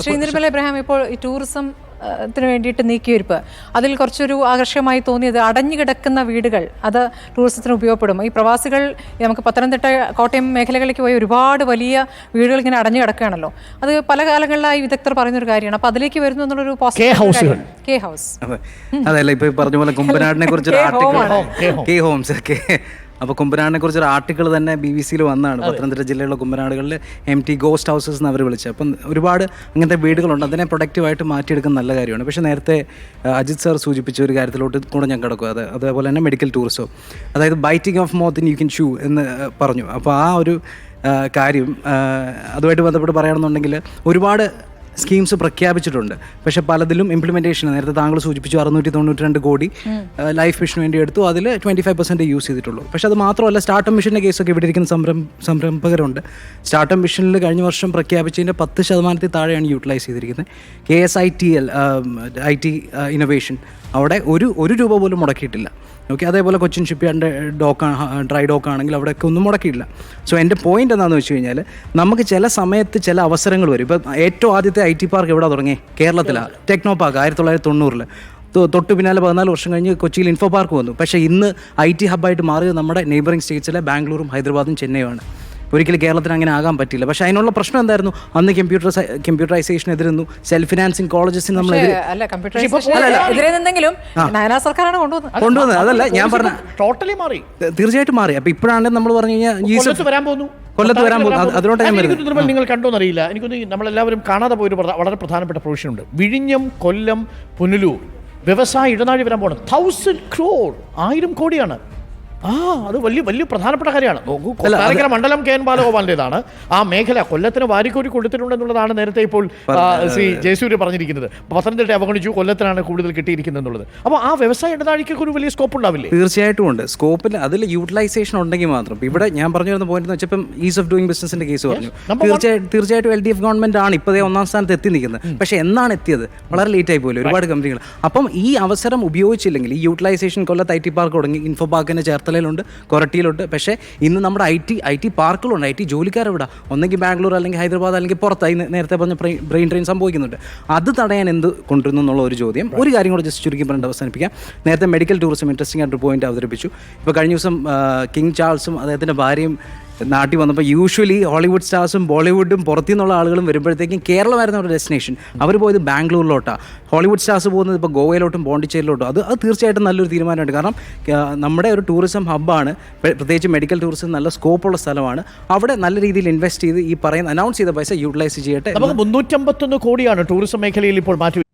പക്ഷേ ഇന്ദിരമല ഇബ്രാഹിം ഇപ്പോൾ ഈ ടൂറിസം ത്തിന് വേണ്ടിയിട്ട് നീക്കിയിരിപ്പ് അതിൽ കുറച്ചൊരു ആകർഷകമായി തോന്നിയത് അടഞ്ഞു കിടക്കുന്ന വീടുകൾ അത് ടൂറിസത്തിന് ഉപയോഗപ്പെടും. ഈ പ്രവാസികൾ നമുക്ക് പത്തനംതിട്ട കോട്ടയം മേഖലകളിലേക്ക് പോയി ഒരുപാട് വലിയ വീടുകൾ ഇങ്ങനെ അടഞ്ഞു കിടക്കുകയാണല്ലോ. അത് പല കാലങ്ങളിലായി വിദഗ്ധർ പറയുന്നൊരു കാര്യമാണ്. അപ്പോൾ അതിലേക്ക് വരുന്നു എന്നുള്ളൊരു ഹൗസുകൾ. K house. അതെ. അതല്ല ഇപ്പൊ ഈ പറഞ്ഞ പോലെ കുമ്പനാടിനെ കുറിച്ച് കെ ഹോംസ് കെ അപ്പോൾ കുമ്പനാടിനെ കുറിച്ചൊരു ആർട്ടിക്കിൾ തന്നെ ബി ബി സിയിൽ വന്നതാണ് പത്തനംതിട്ട ജില്ലയിലുള്ള കുമ്പനാടുകളിൽ എം ടി ഗോസ്റ്റ് ഹൗസസ് എന്ന് അവർ വിളിച്ചത്. അപ്പം ഒരുപാട് അങ്ങനത്തെ വീടുകളുണ്ട്. അതിനെ പ്രൊഡക്റ്റീവായിട്ട് മാറ്റിയെടുക്കുന്ന നല്ല കാര്യമാണ്. പക്ഷേ നേരത്തെ അജിത് സാർ സൂചിപ്പിച്ച ഒരു കാര്യത്തിലോട്ട് കൂടെ ഞാൻ കിടക്കും. അത് അതേപോലെ തന്നെ മെഡിക്കൽ ടൂറിസം അതായത് biting off more than you can chew എന്ന് പറഞ്ഞു. അപ്പോൾ ആ ഒരു കാര്യം അതുമായിട്ട് ബന്ധപ്പെട്ട് പറയുകയാണെന്നുണ്ടെങ്കിൽ ഒരുപാട് സ്കീംസ് പ്രഖ്യാപിച്ചിട്ടുണ്ട്. പക്ഷേ പലതിലും ഇംപ്ലിമെന്റേഷൻ നേരത്തെ താങ്കൾ സൂചിപ്പിച്ചു അറുന്നൂറ്റി തൊണ്ണൂറ്റി രണ്ട് കോടി ലൈഫ് മിഷന് വേണ്ടി എടുത്തു. അതിൽ ട്വന്റി ഫൈവ് പെർസെന്റ് യൂസ് ചെയ്തിട്ടുള്ളൂ. പക്ഷേ അത് മാത്രമല്ല സ്റ്റാർട്ടപ്പ് മിഷന്റെ കേസൊക്കെ ഇവിടെ ഇരിക്കുന്ന സംരം സംരംഭകരുണ്ട്. സ്റ്റാർട്ടപ്പ് മിഷനിൽ കഴിഞ്ഞ വർഷം പ്രഖ്യാപിച്ചതിന്റെ പത്ത് ശതമാനത്തിൽ താഴെയാണ് യൂട്ടിലൈസ് ചെയ്തിരിക്കുന്നത്. K S I T L I T innovation അവിടെ ഒരു ഒരു രൂപ പോലും മുടക്കിയിട്ടില്ല. ഓക്കെ അതേപോലെ കൊച്ചിൻ ഷിപ്പ് യാർഡിന്റെ ഡോക്ക് ഡ്രൈ ഡോക്ക് ആണെങ്കിൽ അവിടെയൊക്കെ ഒന്നും മുടക്കിയില്ല സോ എന്റെ പോയിന്റ് എന്താണെന്ന് വെച്ച് കഴിഞ്ഞാൽ നമുക്ക് ചില സമയത്ത് ചില അവസരങ്ങൾ വരും. ഇപ്പം ഏറ്റവും ആദ്യത്തെ ഐ ടി പാർക്ക് എവിടെ തുടങ്ങി കേരളത്തിലാണ് ടെക്നോ പാർക്ക് ആയിരത്തി തൊള്ളായിരത്തി തൊണ്ണൂറിൽ തൊട്ട് പിന്നാലെ പതിനാല് വർഷം കഴിഞ്ഞ് കൊച്ചിയിൽ ഇൻഫോ പാർക്ക് വന്നു. പക്ഷേ ഇന്ന് ഐ ടി ഹബ്ബായിട്ട് മാറിയത് നമ്മുടെ നെയ്ബറിംഗ് സ്റ്റേറ്റ്സിലെ ബാംഗ്ലൂരും ഹൈദരാബാദും ചെന്നൈയുമാണ്. ഒരിക്കലും കേരളത്തിന് അങ്ങനെ ആകാൻ പറ്റില്ല പക്ഷേ അതിനുള്ള പ്രശ്നം എന്തായിരുന്നു? അന്ന് കമ്പ്യൂട്ടർ കമ്പ്യൂട്ടറൈസേഷൻ എതിരുന്നു. സെൽഫ് ഫിനാൻസിങ് കോളേജസിന് നമ്മൾ കൊണ്ടുവന്നത്. അതല്ല ഞാൻ പറഞ്ഞ ടോട്ടലി മാറി. തീർച്ചയായിട്ടും മാറി. അപ്പൊ ഇപ്പോഴാണ് നമ്മൾ പറഞ്ഞു കഴിഞ്ഞാൽ വരാൻ പോകുന്നു. കൊല്ലത്ത് വരാൻ പോകുന്നു. അത് അതിലോട്ടാ ഞാൻ നിങ്ങൾ കണ്ടോന്നറിയില്ല എനിക്കൊന്ന് നമ്മളെല്ലാവരും കാണാതെ പോയൊരു വളരെ പ്രധാനപ്പെട്ട പ്രൊവിഷൻ ഉണ്ട്. വിഴിഞ്ഞം കൊല്ലം പുനലൂർ. വ്യവസായ ഇടനാഴി വരാൻ പോകണം തൗസൻഡ് ക്രോർ ആയിരം കോടിയാണ്. ആ അത് വലിയ വലിയ പ്രധാനപ്പെട്ട കാര്യമാണ്. നോക്കൂ കൊട്ടാരക്കര മണ്ഡലം കെ എൻ ബാലഗോപാലിന്റെതാണ് ആ മേഖല കൊല്ലത്തിന് വാരിക്കോരി കൊടുത്തിട്ടുണ്ടെന്നുള്ളതാണ് നേരത്തെ ഇപ്പോൾ സി ശ്രീ ജയസൂര്യ പറഞ്ഞിരിക്കുന്നത്. പത്തനംതിട്ട അവഗണിച്ചു കൊല്ലത്തിനാണ് കൂടുതൽ കിട്ടിയിരിക്കുന്നത് എന്നുള്ളത്. അപ്പോൾ ആ വ്യവസായ ഇടനാഴിക്കൊക്കെ ഒരു വലിയ സ്കോപ്പ് ഉണ്ടാവില്ലേ? തീർച്ചയായിട്ടും ഉണ്ട്. സ്കോപ്പിൽ അതിൽ യൂട്ടിലൈസേഷൻ ഉണ്ടെങ്കിൽ മാത്രം. ഇവിടെ ഞാൻ പറഞ്ഞു വരുന്ന പോയിന്റ് എന്ന് ഇപ്പം ഈസ് ഓഫ് ഡൂയിങ് ബിസിനസിന്റെ കേസ് പറഞ്ഞു. One. തീർച്ചയായിട്ടും തീർച്ചയായിട്ടും എൽ ഡി എഫ് ഗവൺമെന്റ് ആണ് ഇപ്പോഴേ ഒന്നാം സ്ഥാനത്ത് എത്തി നിൽക്കുന്നത്. പക്ഷേ എന്നാണ് എത്തിയത്? വളരെ ലേറ്റ് ആയി പോലും ഒരുപാട് കമ്പനികൾ അപ്പം ഈ അവസരം ഉപയോഗിച്ചില്ലെങ്കിൽ ഈ യൂട്ടിലൈസേഷൻ കൊല്ലത്ത് ഐ ടി പാർക്ക് തുടങ്ങി ഇൻഫോ പാർക്കിന് ചേർത്തലയിലുണ്ട് കൊരട്ടിയിലുണ്ട്. പക്ഷേ ഇന്ന് നമ്മുടെ ഐ ടി ഐ ടി പാർക്കുകളുണ്ട്. ഐ ടി ജോലിക്കാരെവിടെ? ഒന്നെങ്കിൽ ബാംഗ്ലൂർ അല്ലെങ്കിൽ ഹൈദരാബാദ് അല്ലെങ്കിൽ പുറത്തായി നേരത്തെ പറഞ്ഞ ബ്രെയിൻ ട്രെയിൻ സംഭവിക്കുന്നുണ്ട്. അത് തടയാൻ എന്ത് കൊണ്ടുവരുന്നു എന്നുള്ള ഒരു ചോദ്യം. ഒരു കാര്യം കൂടെ ജസ്റ്റ് ചുരുക്കി പറഞ്ഞിട്ട് അവസാനിപ്പിക്കാം. നേരത്തെ മെഡിക്കൽ ടൂറിസം ഇൻട്രസ്റ്റിംഗ് ആയിട്ട് പോയിന്റ് അവതരിപ്പിച്ചു. ഇപ്പോൾ കഴിഞ്ഞ ദിവസം കിങ് ചാൾസും അദ്ദേഹത്തിന്റെ ഭാര്യയും നാട്ടിൽ വന്നപ്പോൾ യൂഷ്വലി ഹോളിവുഡ് സ്റ്റാർസും ബോളിവുഡും പുറത്തു നിന്നുള്ള ആളുകളും വരുമ്പോഴത്തേക്കും കേരളമായിരുന്നു അവരുടെ ഡെസ്റ്റിനേഷൻ അവർ പോയത് ബാംഗ്ലൂരിലോട്ടാണ് ഹോളിവുഡ് സ്റ്റാർസ് പോകുന്നത് ഇപ്പോൾ ഗോവയിലോട്ടും പോണ്ടിച്ചേരിയിലോട്ടും. അത് അത് തീർച്ചയായിട്ടും നല്ലൊരു തീരുമാനമുണ്ട് കാരണം നമ്മുടെ ഒരു ടൂറിസം ഹബ്ബാണ് പ്രത്യേകിച്ച് മെഡിക്കൽ ടൂറിസം നല്ല സ്കോപ്പുള്ള സ്ഥലമാണ്. അവിടെ നല്ല രീതിയിൽ ഇൻവെസ്റ്റ് ചെയ്ത് ഈ പറയുന്ന അനൗൺസ് ചെയ്ത പൈസ യൂട്ടിലൈസ് ചെയ്യട്ടെ നമുക്ക് മുന്നൂറ്റമ്പത്തൊന്ന് കോടിയാണ് ടൂറിസം മേഖലയിൽ ഇപ്പോൾ മാറ്റി